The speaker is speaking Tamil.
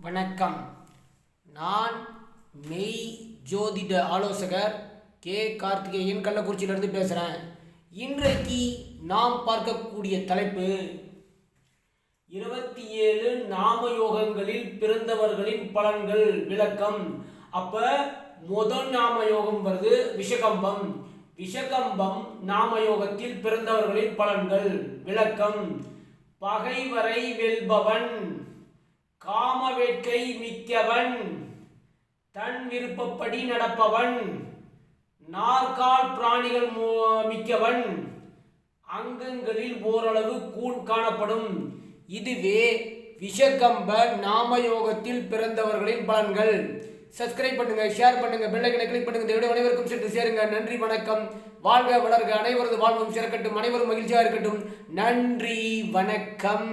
வணக்கம். நான் மெய் ஜோதிட ஆலோசகர் கே. கார்த்திகேயன் கள்ளக்குறிச்சியிலிருந்து பேசுகிறேன் இன்றைக்கு நாம் பார்க்கக்கூடிய தலைப்பு இருபத்தி ஏழு நாம யோகங்களில் பிறந்தவர்களின் பலன்கள் விளக்கம். அப்ப முதல் நாம யோகம் வருது விஷகம்பம். விஷகம்பம் நாம யோகத்தில் பிறந்தவர்களின் பலன்கள் விளக்கம். பகைவரை வெல்பவன் வேட்கை மிக்கவன். தன் விருப்பப்படி நடப்பவன். நாற்கால் பிராணிகள் மிக்கவன். அங்கங்களில் ஓரளவு கூண் காணப்படும். இதுவே விஷகம்ப நாமயோகத்தில் பிறந்தவர்களின் பலன்கள். சப்ஸ்கிரைப் பண்ணுங்க ஷேர் பண்ணுங்க பெல்லைக்கனை கிளிக் பண்ணுங்க. இந்த வீடியோ அனைவருக்கும் சென்று சேருங்க. நன்றி வணக்கம். வாழ்க வளர்க. அனைவரது வாழ்வும் சிறக்கட்டும். அனைவரும் மகிழ்ச்சியாக இருக்கட்டும். நன்றி வணக்கம்.